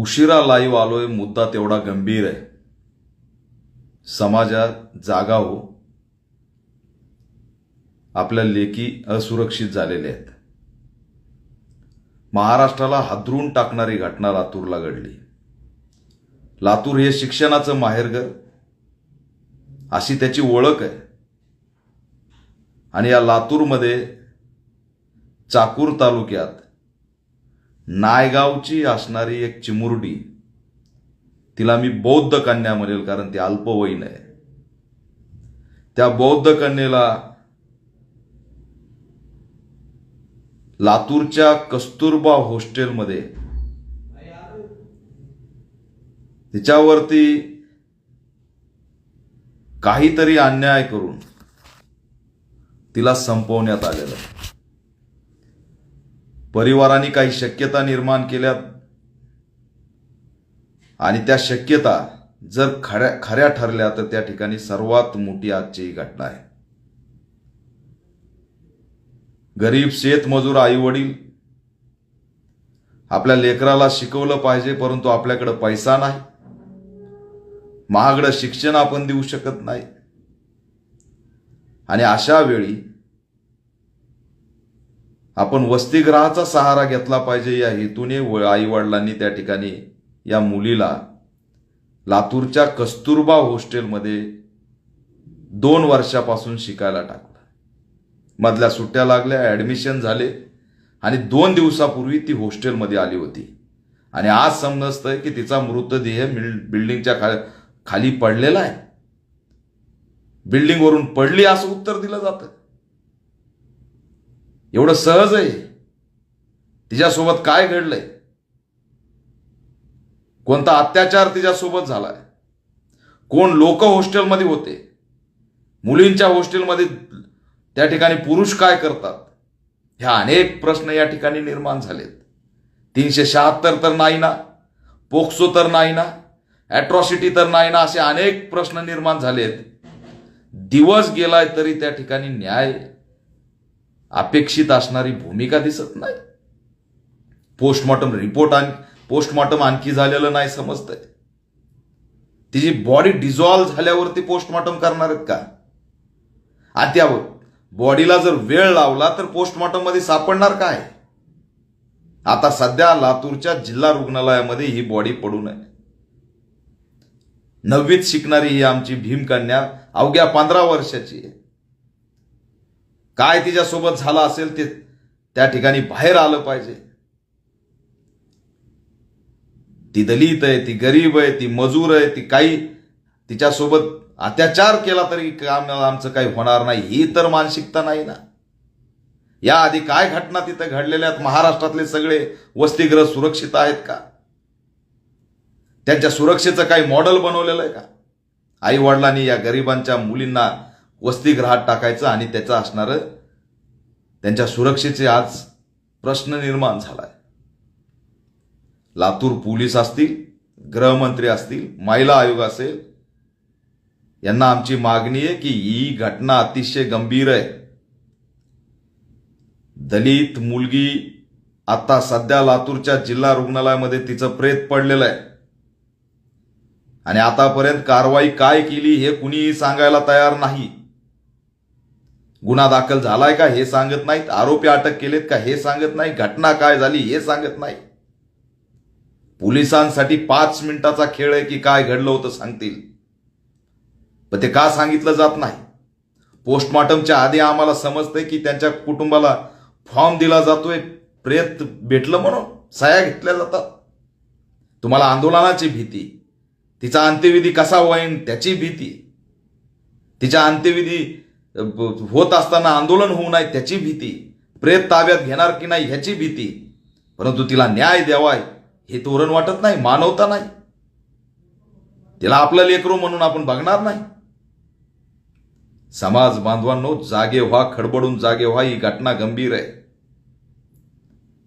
उशिरा लाईव्ह आलोय मुद्दा तेवढा गंभीर आहे. समाजात जागा हो. आपल्या लेखी असुरक्षित झालेल्या आहेत. महाराष्ट्राला हादरून टाकणारी घटना लातूरला घडली. लातूर हे शिक्षणाचं माहेरघर. अशी त्याची ओळख आहे. आणि या लातूरमध्ये चाकूर तालुक्यात नायगावची असणारी एक चिमुरडी तिला मी बौद्ध कन्या म्हणेल कारण ती अल्पवयीन आहे. त्या बौद्ध कन्येला लातूरच्या कस्तुरबा हॉस्टेलमध्ये तिच्यावरती काहीतरी अन्याय करून तिला संपवण्यात आलेलं आहे. परिवाराने काही शक्यता निर्माण केल्यात आणि त्या शक्यता जर खऱ्या खऱ्या ठरल्या तर त्या ठिकाणी सर्वात मोठी आजची ही घटना आहे. गरीब शेतमजूर आई वडील आपल्या लेकराला शिकवलं पाहिजे परंतु आपल्याकडं पैसा नाही. महागडं शिक्षण आपण देऊ शकत नाही. आणि अशा वेळी आपण वसतिगृहाचा सहारा घेतला पाहिजे या हेतूने व आईवडिलांनी त्या ठिकाणी या मुलीला लातूरच्या कस्तुरबा हॉस्टेलमध्ये दोन वर्षापासून शिकायला टाकलं. मधल्या सुट्ट्या लागल्या ॲडमिशन झाले आणि दोन दिवसापूर्वी ती हॉस्टेलमध्ये आली होती. आणि आज समजतंय की तिचा मृतदेह बिल्डिंगच्या खा खाली पडलेला आहे. बिल्डिंगवरून पडली असं उत्तर दिलं जातं. एवढं सहज आहे. तिच्यासोबत काय घडलंय? कोणता अत्याचार तिच्यासोबत झालाय? कोण लोक हॉस्टेलमध्ये होते? मुलींच्या हॉस्टेलमध्ये त्या ठिकाणी पुरुष काय करतात? ह्या अनेक प्रश्न या ठिकाणी निर्माण झालेत. तीनशे शहात्तर तर नाही ना? पोक्सो तर नाही ना? ॲट्रॉसिटी तर नाही ना? असे अनेक प्रश्न निर्माण झालेत. दिवस गेलाय तरी त्या ठिकाणी न्याय अपेक्षित असणारी भूमिका दिसत नाही. पोस्टमॉर्टम रिपोर्ट आण पोस्टमॉर्टम आणखी झालेलं नाही समजतंय. तिची बॉडी डिझॉल्व्ह झाल्यावरती पोस्टमॉर्टम करणार आहेत का? आणि बॉडीला जर वेळ लावला तर पोस्टमॉर्टममध्ये सापडणार काय? आता सध्या लातूरच्या जिल्हा रुग्णालयामध्ये ही बॉडी पडू नये. नववीत शिकणारी ही आमची भीमकन्या अवघ्या पंधरा वर्षाची आहे. काय तिच्यासोबत झालं असेल ते त्या ठिकाणी बाहेर आलं पाहिजे. ती दलित आहे ती गरीब आहे ती मजूर आहे ती काही तिच्यासोबत अत्याचार केला तरी काम आमचं काही होणार नाही. ही तर मानसिकता नाही ना. या आधी काय घटना तिथं घडलेल्या आहेत? महाराष्ट्रातले सगळे वसतिगृह सुरक्षित आहेत का? त्यांच्या सुरक्षेचं काही मॉडेल बनवलेलं आहे का? आई वडिलांनी या गरिबांच्या मुलींना वसतिगृहात टाकायचं आणि त्याचं असणारं त्यांच्या सुरक्षेचे आज प्रश्न निर्माण झालाय. लातूर पोलीस असतील गृहमंत्री असतील महिला आयोग असेल यांना आमची मागणी आहे की ही घटना अतिशय गंभीर आहे. दलित मुलगी आता सध्या लातूरच्या जिल्हा रुग्णालयामध्ये तिचं प्रेत पडलेलं आहे. आणि आतापर्यंत कारवाई काय केली हे कुणीही सांगायला तयार नाही. गुन्हा दाखल झालाय का हे सांगत नाहीत आरोपी अटक केलेत का हे सांगत नाही घटना काय झाली हे सांगत नाही पोलिसांसाठी पाच मिनिटाचा खेळ आहे की काय घडलं होतं सांगतील. पण ते का सांगितलं जात नाही? पोस्टमॉर्टमच्या आधी आम्हाला समजतंय की त्यांच्या कुटुंबाला फॉर्म दिला जातोय प्रेत भेटलं म्हणून सह्या घेतल्या जातात. तुम्हाला आंदोलनाची भीती तिचा अंत्यविधी कसा होईन त्याची भीती तिच्या अंत्यविधी होत असताना आंदोलन होऊ नये त्याची भीती प्रेत ताब्यात घेणार की नाही ह्याची भीती. परंतु तिला न्याय द्यावाय हे तोरण वाटत नाही मानवता नाही. तिला आपलं लेकरू म्हणून आपण बघणार नाही. समाज बांधवांनो जागे व्हा खडबडून जागे व्हा ही घटना गंभीर आहे.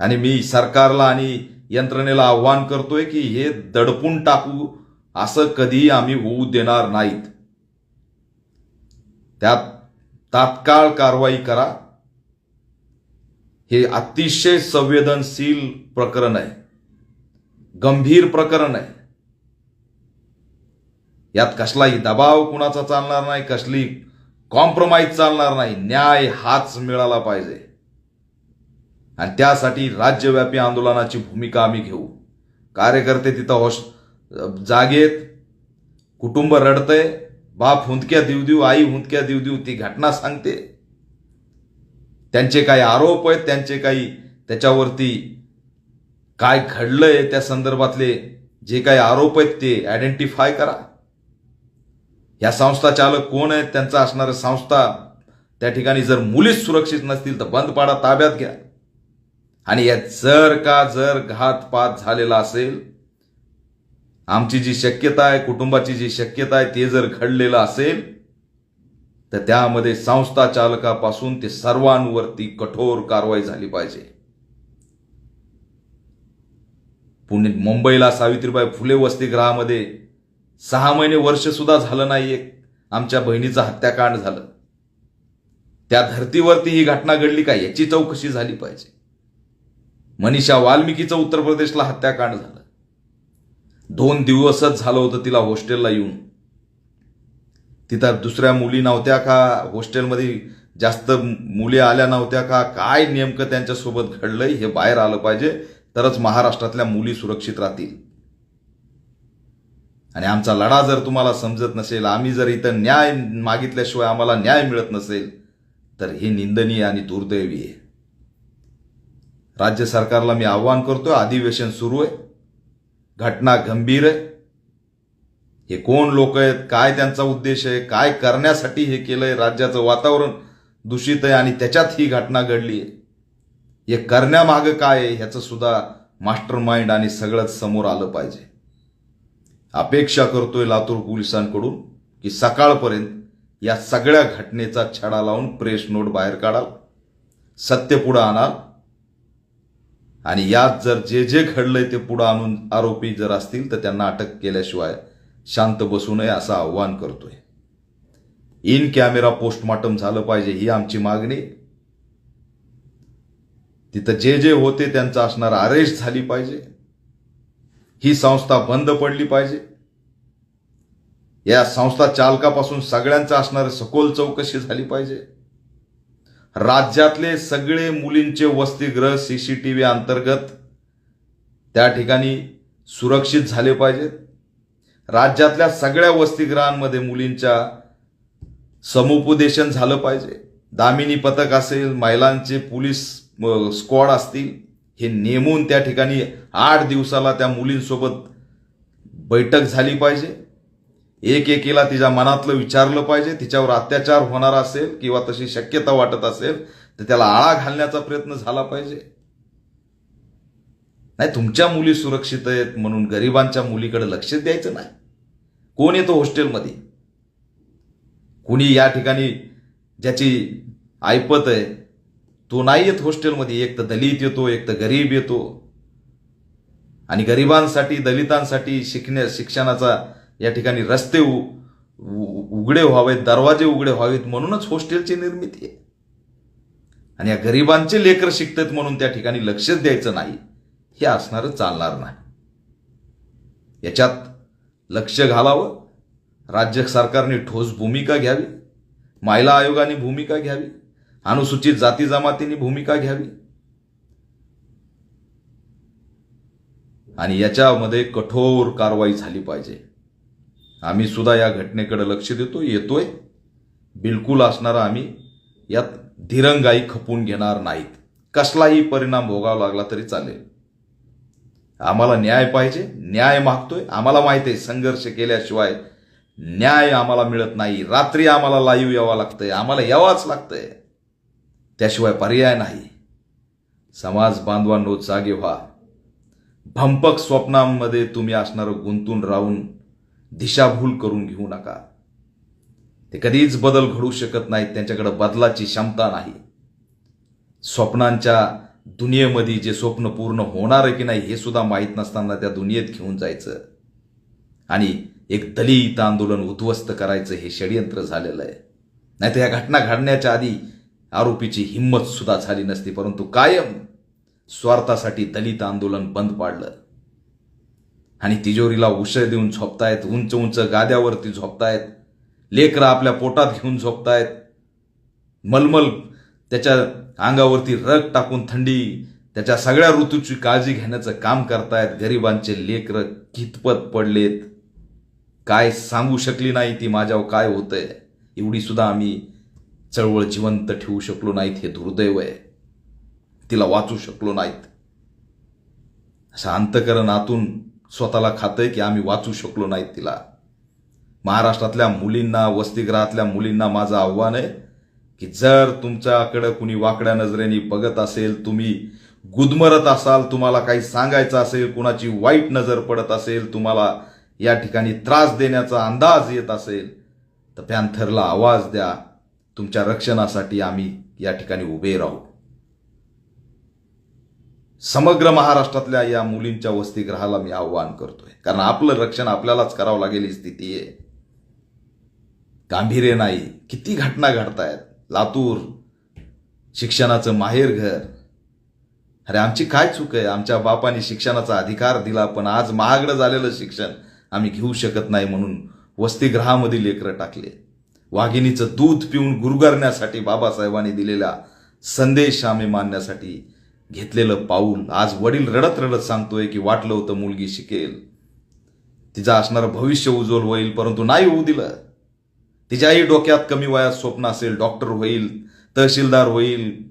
आणि मी सरकारला आणि यंत्रणेला आव्हान करतोय की हे दडपून टाकू असं कधीही आम्ही होऊ देणार नाहीत. त्यात तात्काळ कारवाई करा. हे अतिशय संवेदनशील प्रकरण आहे. गंभीर प्रकरण आहे. यात कसलाही दबाव कुणाचा चालणार नाही कसली कॉम्प्रोमाइज चालणार नाही. न्याय हाच मिळाला पाहिजे. आणि त्यासाठी राज्यव्यापी आंदोलनाची भूमिका आम्ही घेऊ. कार्यकर्ते तिथं होश जागेत कुटुंब रडतंय बाप हुंदक्या देऊ देऊ आई हुंदक्या देऊ देऊ ती घटना सांगते. त्यांचे काही आरोप आहेत त्यांचे काही त्याच्यावरती काय घडलंय त्या संदर्भातले जे काही आरोप आहेत ते आयडेंटिफाय करा. या संस्था चालक कोण आहेत त्यांचा असणाऱ्या संस्था त्या ठिकाणी जर मुलीच सुरक्षित नसतील तर बंद पाडा ताब्यात घ्या. आणि यात जर का जर घातपात झालेला असेल आमची जी शक्यता आहे कुटुंबाची जी शक्यता आहे ते जर घडलेलं असेल तर त्यामध्ये संस्था चालकापासून ते सर्वांवरती कठोर कारवाई झाली पाहिजे. पुणे मुंबईला सावित्रीबाई फुले वसतिगृहामध्ये सहा महिने वर्ष सुद्धा झालं नाही एक आमच्या बहिणीचं हत्याकांड झालं. त्या धर्तीवरती ही घटना घडली का? याची चौकशी झाली पाहिजे. मनीषा वाल्मिकीचं उत्तर प्रदेशला हत्याकांड झालं. दोन दिवसच झालं होतं तिला हॉस्टेलला येऊन. तिथं दुसऱ्या मुली नव्हत्या का? हॉस्टेलमध्ये जास्त मुली आल्या नव्हत्या का? काय नेमकं त्यांच्यासोबत घडलंय हे बाहेर आलं पाहिजे. तरच महाराष्ट्रातल्या मुली सुरक्षित राहतील. आणि आमचा लढा जर तुम्हाला समजत नसेल आम्ही जर इथं न्याय मागितल्याशिवाय आम्हाला न्याय मिळत नसेल तर हे निंदनीय आणि दुर्दैवी आहे. राज्य सरकारला मी आव्हान करतोय अधिवेशन सुरू आहे. घटना गंभीर आहे. हे कोण लोक आहेत? काय त्यांचा उद्देश आहे? काय करण्यासाठी हे केलंय? राज्याचं वातावरण दूषित आहे आणि त्याच्यात ही घटना घडली आहे. हे करण्यामागं काय आहे? ह्याचं सुद्धा मास्टर माइंड आणि सगळंच समोर आलं पाहिजे. अपेक्षा करतोय लातूर पोलिसांकडून की सकाळपर्यंत या सगळ्या घटनेचा छडा लावून प्रेस नोट बाहेर काढाल सत्य पुढं आणाल आणि यात जर जे जे घडलंय ते पुढं आणून आरोपी जर असतील तर त्यांना अटक केल्याशिवाय शांत बसू नये असं आव्हान करतोय. इन कॅमेरा पोस्टमॉर्टम झालं पाहिजे ही आमची मागणी. तिथं जे जे होते त्यांचं असणार अरेस्ट झाली पाहिजे. ही संस्था बंद पडली पाहिजे. या संस्था चालकापासून सगळ्यांचा असणारे सखोल चौकशी झाली पाहिजे. राज्यातले सगळे मुलींचे वसतिगृह व्ही अंतर्गत त्या ठिकाणी सुरक्षित झाले पाहिजेत. राज्यातल्या सगळ्या वसतिगृहांमध्ये मुलींच्या समुपदेशन झालं पाहिजे. दामिनी पथक असेल महिलांचे पोलीस स्क्वॉड असतील हे नेमून त्या ठिकाणी आठ दिवसाला त्या मुलींसोबत बैठक झाली पाहिजे. एक एकीला तिच्या मनातलं विचारलं पाहिजे तिच्यावर अत्याचार होणार असेल किंवा तशी शक्यता वाटत असेल तर त्याला आळा घालण्याचा प्रयत्न झाला पाहिजे. नाही तुमच्या मुली सुरक्षित आहेत म्हणून गरिबांच्या मुलीकडे लक्ष द्यायचं नाही. कोण येतो हॉस्टेलमध्ये? कुणी या ठिकाणी ज्याची ऐपत आहे तो नाही येत हॉस्टेलमध्ये. एक तर दलित येतो एक तर गरीब येतो. आणि गरिबांसाठी दलितांसाठी शिकण्या शिक्षणाचा या ठिकाणी रस्ते उ- उघडे व्हावेत दरवाजे उघडे व्हावेत म्हणूनच हॉस्टेलची निर्मिती आहे. आणि या गरिबांचे लेकर शिकतात म्हणून त्या ठिकाणी लक्षच द्यायचं नाही हे असणारं चालणार नाही. याच्यात लक्ष घालावं राज्य सरकारने ठोस भूमिका घ्यावी महिला आयोगाने भूमिका घ्यावी अनुसूचित जाती जमातींनी भूमिका घ्यावी. आणि याच्यामध्ये कठोर कारवाई झाली पाहिजे. आम्ही सुद्धा या घटनेकडे लक्ष देतो येतोय. बिलकुल असणारा आम्ही यात धीरंगाई खपून घेणार नाहीत. कसलाही परिणाम भोगावा लागला तरी चालेल. आम्हाला न्याय पाहिजे न्याय मागतोय. आम्हाला माहिती आहे संघर्ष केल्याशिवाय न्याय आम्हाला मिळत नाही. रात्री आम्हाला लाईव्ह यावं लागतंय आम्हाला यावाच लागतंय. त्याशिवाय पर्याय नाही. समाज बांधवांनो जागे व्हा. भंपक स्वप्नांमध्ये तुम्ही असणारं गुंतून राहून दिशाभूल करून घेऊ नका. ते कधीच बदल घडू शकत नाहीत त्यांच्याकडे बदलाची क्षमता नाही. स्वप्नांच्या दुनियेमध्ये जे स्वप्न पूर्ण होणार आहे की नाही हे सुद्धा माहीत नसताना त्या दुनियेत घेऊन जायचं. आणि एक दलित आंदोलन उद्ध्वस्त करायचं हे षडयंत्र झालेलं आहे. नाहीतर या घटना घडण्याच्या आधी आरोपीची हिंमत सुद्धा झाली नसती परंतु कायम स्वार्थासाठी दलित आंदोलन बंद पाडलं. आणि तिजोरीला उशय देऊन झोपतायत उंच उंच गाद्यावरती झोपतायत लेकरं आपल्या पोटात घेऊन झोपतायत मलमल त्याच्या अंगावरती रग टाकून थंडी त्याच्या सगळ्या ऋतूची काळजी घेण्याचं काम करतायत गरिबांचे लेकरं कितपत पडलेत काय सांगू शकली नाही ती माझ्यावर काय होतंय एवढी सुद्धा आम्ही चळवळ जिवंत ठेवू शकलो नाहीत हे दुर्दैव आहे. तिला वाचू शकलो नाहीत. असं अंतकरण आतून स्वतःला खातंय की आम्ही वाचू शकलो नाहीत तिला. महाराष्ट्रातल्या मुलींना वसतिगृहातल्या मुलींना माझं आव्हान आहे की जर तुमच्याकडं कुणी वाकड्या नजरेने बघत असेल तुम्ही गुदमरत असाल तुम्हाला काही सांगायचं असेल कुणाची वाईट नजर पडत असेल तुम्हाला या ठिकाणी त्रास देण्याचा अंदाज येत असेल तर पॅन्थरला आवाज द्या. तुमच्या रक्षणासाठी आम्ही या ठिकाणी उभे राहू. समग्र महाराष्ट्रातल्या या मुलींच्या वसतिगृहाला मी आव्हान करतोय. कारण आपलं रक्षण आपल्यालाच करावं लागेल ही स्थिती आहे. गांभीर्य नाही. किती घटना घडतायत. लातूर शिक्षणाचं माहेरघर अरे आमची काय चूक आहे? आमच्या बापाने शिक्षणाचा अधिकार दिला पण आज महागडं झालेलं शिक्षण आम्ही घेऊ शकत नाही म्हणून वसतिगृहामध्ये लेकरं टाकले. वाघिणीचं दूध पिऊन गुरगरण्यासाठी बाबासाहेबांनी दिलेला संदेश आम्ही मानण्यासाठी घेतलेलं पाऊल आज वडील रडत रडत सांगतोय की वाटलं होतं मुलगी शिकेल. तिचं असणारं भविष्य उज्ज्वल होईल परंतु नाही होऊ दिलं. तिच्याही डोक्यात कमी वयात स्वप्न असेल डॉक्टर होईल तहसीलदार होईल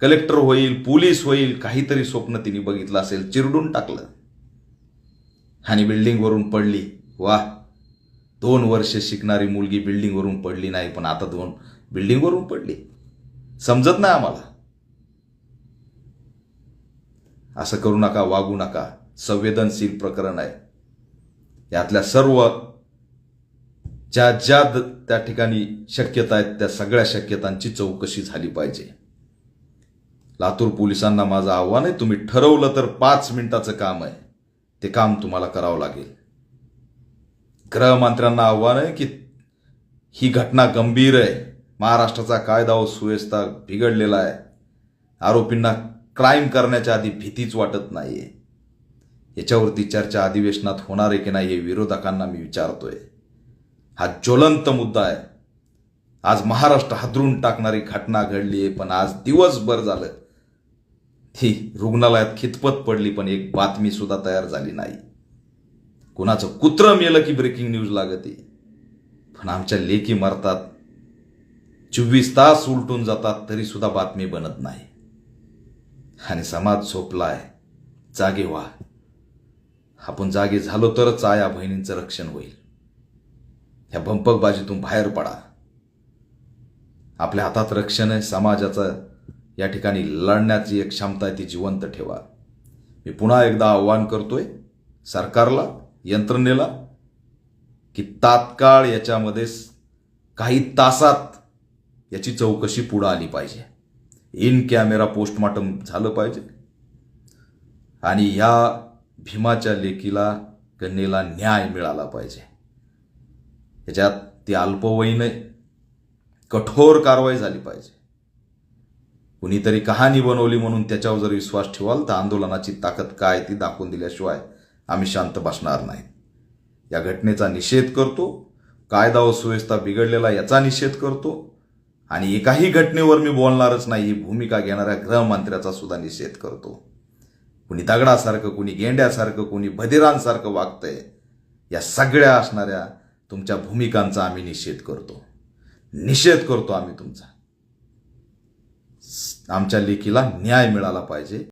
कलेक्टर होईल पोलीस होईल काहीतरी स्वप्न तिने बघितलं असेल चिरडून टाकलं. आणि बिल्डिंगवरून पडली. वा दोन वर्ष शिकणारी मुलगी बिल्डिंगवरून पडली नाही पण आता दोन बिल्डिंगवरून पडली. समजत नाही आम्हाला. असं करू नका वागू नका. संवेदनशील प्रकरण आहे. यातल्या सर्व ज्या ज्या द- त्या ठिकाणी शक्यता आहेत त्या सगळ्या शक्यतांची चौकशी झाली पाहिजे. लातूर पोलिसांना माझं आव्हान आहे तुम्ही ठरवलं तर पाच मिनिटाचं काम आहे. ते काम तुम्हाला करावं लागेल. गृहमंत्र्यांना आव्हान आहे की ही घटना गंभीर आहे. महाराष्ट्राचा कायदा व सुव्यवस्था बिघडलेला आहे. आरोपींना क्राईम करण्याच्या आधी भीतीच वाटत नाहीये. याच्यावरती चर्चा अधिवेशनात होणार आहे की नाही हे विरोधकांना मी विचारतोय. हा ज्वलंत मुद्दा आहे. आज महाराष्ट्र हादरून टाकणारी घटना घडली आहे पण आज दिवसभर झालं. ती रुग्णालयात खितपत पडली पण एक बातमी सुद्धा तयार झाली नाही. कुणाचं कुत्र मेलं की ब्रेकिंग न्यूज लागते? पण आमच्या लेखी मरतात. चोवीस तास उलटून जातात तरी सुद्धा बातमी बनत नाही. आणि समाज झोपलाय. जागे व्हा. आपण जागे झालो तरच आया बहिणींचं रक्षण होईल. ह्या भंपकबाजीतून बाहेर पडा. आपल्या हातात रक्षण आहे समाजाचं या ठिकाणी लढण्याची एक क्षमता आहे ती जिवंत ठेवा. मी पुन्हा एकदा आव्हान करतोय सरकारला यंत्रणेला की तात्काळ याच्यामध्ये काही तासात याची चौकशी पुढं आली पाहिजे. इन कॅमेरा पोस्टमॉर्टम झालं पाहिजे. आणि या भीमाच्या लेकीला कन्येला न्याय मिळाला पाहिजे. याच्यात ती अल्पवयीन कठोर कारवाई झाली पाहिजे. कुणीतरी कहाणी बनवली म्हणून त्याच्यावर जर विश्वास ठेवाल तर आंदोलनाची ताकद काय ती दाखवून दिल्याशिवाय आम्ही शांत बसणार नाही. या घटनेचा निषेध करतो. कायदा व सुव्यवस्था बिघडलेला याचा निषेध करतो. आणि एकाही घटनेवर मी बोलणारच नाही ही भूमिका घेणाऱ्या गृहमंत्र्याचा सुद्धा निषेध करतो. कुणी दगडासारखं कुणी गेंड्यासारखं कुणी भदिरांसारखं वागतंय या सगळ्या असणाऱ्या तुमच्या भूमिकांचा आम्ही निषेध करतो. निषेध करतो आम्ही तुमचा. आमच्या लेखीला न्याय मिळाला पाहिजे.